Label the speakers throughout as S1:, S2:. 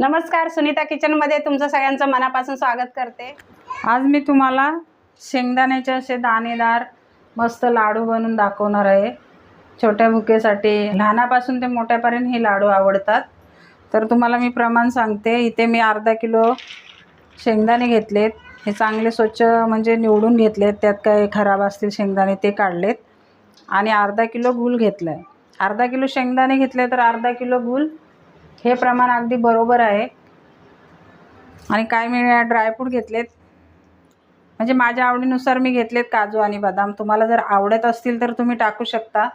S1: नमस्कार सुनीता किचनमध्ये तुमचं सगळ्यांचं मनापासून स्वागत करते.
S2: आज मी तुम्हाला शेंगदाण्याचे असे दाणेदार मस्त लाडू बनवून दाखवणार आहे. छोट्या भुकेसाठी लहानापासून ते मोठ्यापर्यंत हे लाडू आवडतात. तर तुम्हाला मी प्रमाण सांगते इथे मी अर्धा किलो शेंगदाणे घेतलेत. हे चांगले स्वच्छ म्हणजे निवडून घेतलेत त्यात काय खराब असतील शेंगदाणे ते काढलेत. आणि अर्धा किलो गूळ घेतला आहे अर्धा किलो शेंगदाणे घेतले तर अर्धा किलो गूळ. हे प्रमाण अगदी बरोबर आहे. आणि काय मी ड्रायफ्रूट घेतलेत. म्हणजे माझ्या आवडीनुसार मी घेतलेत काजू आणि बदाम. तुम्हाला जर आवडत असतील तर तुम्ही टाकू शकता.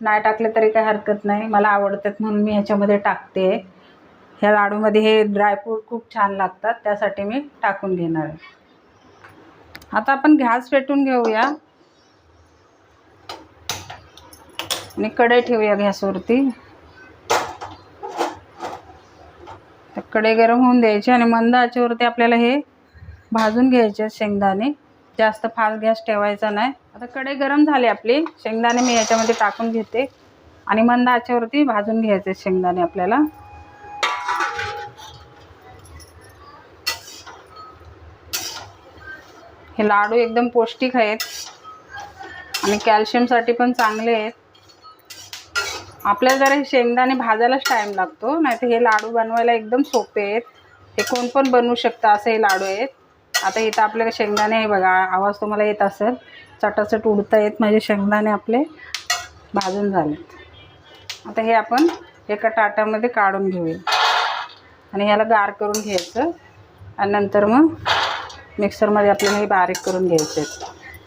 S2: नाही टाकले तरी काही हरकत नाही. मला आवडतात म्हणून मी ह्याच्यामध्ये टाकते. ह्या लाडूमध्ये हे ड्रायफ्रूट खूप छान लागतात. त्यासाठी मी टाकून घेणार आहे. आता आपण घास पेटून घेऊया. आणि कढई ठेवूया गॅसवरती. कढई गरम होऊन द्यायची आणि मंद आचेवरती आपल्याला हे भाजून घ्यायचे शेंगदाणे. जास्त फास्ट गॅस ठेवायचा नाही. आता कढई गरम झाली आपली शेंगदाणे मी याच्यामध्ये टाकून घेते. आणि मंद आचेवरती भाजून घ्यायचे शेंगदाणे आपल्याला. हे लाडू एकदम पौष्टिक आहेत. आणि कॅल्शियमसाठी पण चांगले आहेत. आपल्याला जरा हे शेंगदाणे भाजायलाच टाईम लागतो नाहीतर हे लाडू बनवायला एकदम सोपे आहेत. हे कोण पण बनवू शकतं असे हे लाडू आहेत. आता इथं आपल्याला शेंगदाणे आहे बघा आवाज तुम्हाला येत असेल. चटाचट उडता येत माझे शेंगदाणे आपले भाजून झाले आता हे आपण एका ताटामध्ये काढून घेऊया. आणि ह्याला गार करून घ्यायचं. आणि नंतर मग मिक्सरमध्ये आपल्याला हे बारीक करून घ्यायचे आहेत.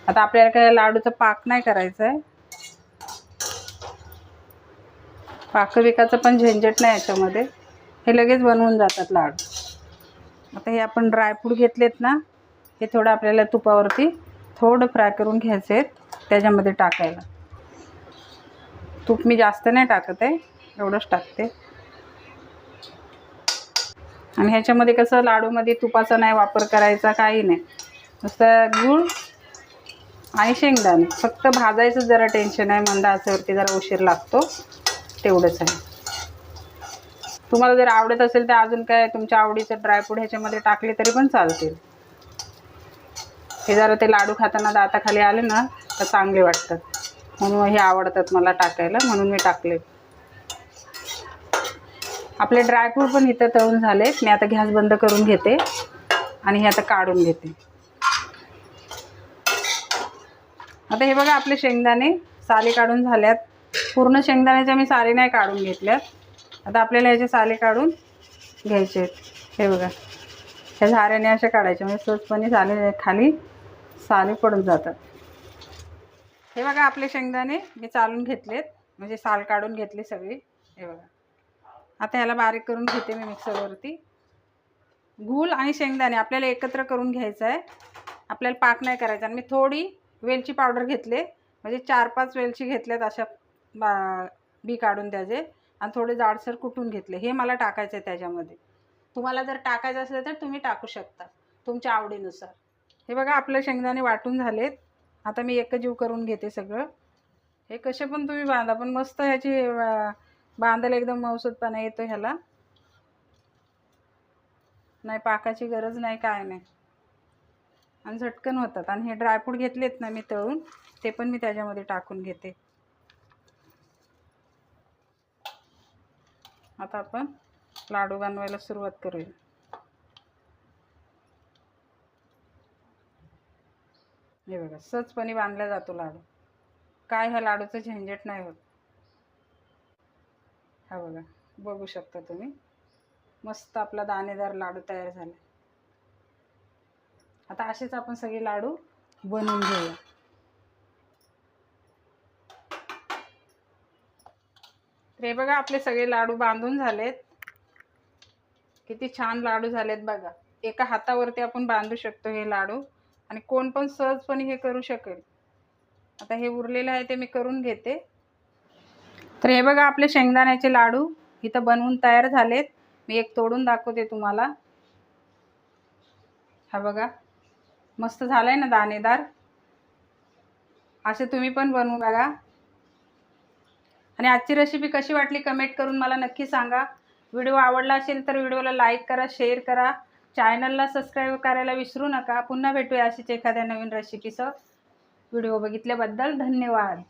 S2: आता आपल्याला काय लाडूचा पाक नाही करायचा आहे पाकविकाचं पण झंझट नाही याच्यामध्ये. हे लगेच बनवून जातात लाडू. आता हे आपण ड्रायफ्रूट घेतलेत ना हे थोडं आपल्याला तुपावरती थोडं फ्राय करून घ्यायचे आहेत त्याच्यामध्ये टाकायला. तूप मी जास्त नाही टाकत आहे एवढंच टाकते. आणि ह्याच्यामध्ये कसं लाडूमध्ये तुपाचा नाही वापर करायचा काही नाही. नुसतं गूळ आणि शेंगदाणे. फक्त भाजायचं जरा टेन्शन आहे मंदा आचेवरती जरा उशीर लागतो. तेवढंच आहे. तुम्हाला जर आवडत असेल तर अजून काय तुमच्या आवडीचं ड्रायफ्रूट ह्याच्यामध्ये टाकले तरी पण चालतील. हे जरा ते लाडू खाताना दाताखाली आले ना तर चांगले वाटतात. म्हणून हे आवडतात मला टाकायला म्हणून मी टाकले. आपले ड्रायफ्रूट पण इथं तळून झालेत. मी आता गॅस बंद करून घेते आणि हे आता काढून घेते. आता हे बघा आपले शेंगदाणे साली काढून झाल्यात. पूर्ण शेंगदाण्याच्या मी सारे नाही काढून घेतल्यात. आता आपल्याला ह्याचे साले काढून घ्यायचे आहेत. हे बघा. ह्या झाऱ्याने असे काढायचे. म्हणजे सहजपणे साले खाली साले पडून जातात. हे बघा आपले शेंगदाणे मी चालून घेतलेत. म्हणजे साल काढून घेतली सगळी. हे बघा. आता ह्याला बारीक करून घेते मी मिक्सरवरती. गूळ आणि शेंगदाणे आपल्याला एकत्र करून घ्यायचं आहे. आपल्याला पाक नाही करायचा. आणि मी थोडी वेलची पावडर घेतले. म्हणजे चार पाच वेलची घेतल्यात अशा बा बी काढून त्याचे आणि थोडे जाडसर कुटून घेतले. हे मला टाकायचं आहे त्याच्यामध्ये. तुम्हाला जर टाकायचं असेल तर तुम्ही टाकू शकता तुमच्या आवडीनुसार. हे बघा आपले शेंगदाणे वाटून झालेत. आता मी एकजीव करून घेते सगळं. हे कसे पण तुम्ही बांधा पण मस्त ह्याची बांधायला एकदम मौसूदपणा येतो ह्याला. नाही पाकाची गरज नाही काय नाही. आणि झटकन होतात. आणि हे ड्रायफ्रूट घेतलेत ना मी तळून ते पण मी त्याच्यामध्ये टाकून घेते. आता आपण लाडू बनवायला सुरुवात करूया. हे बघा सहजपणे बांधला जातो लाडू. काय ह्या लाडूचं झंझट नाही होत. हा बघा बघू शकता तुम्ही. मस्त आपला दाणेदार लाडू तयार झाला. आता असेच आपण सगळे लाडू बनवून घेऊया. हे बघा आपले सगळे लाडू बांधून झालेत. किती छान लाडू झालेत बघा. एका हातावरती आपण बांधू शकतो हे लाडू. आणि कोण पण सहजपणे हे करू शकेल. आता हे उरलेलं आहे ते मी करून घेते. तर हे बघा आपले शेंगदाण्याचे लाडू इथं बनवून तयार झालेत. मी एक तोडून दाखवते तुम्हाला. हा बघा मस्त झालाय ना दाणेदार? असे तुम्ही पण बनवू बघा. आणि आजची रेसिपी कशी वाटली कमेंट करून मला नक्की सांगा. व्हिडिओ आवडला असेल तर व्हिडिओला लाईक करा शेअर करा. चॅनलला सबस्क्राईब करायला विसरू नका. पुन्हा भेटूया अशीच एखाद्या नवीन रेसिपीसह व्हिडिओ बघितल्याबद्दल धन्यवाद.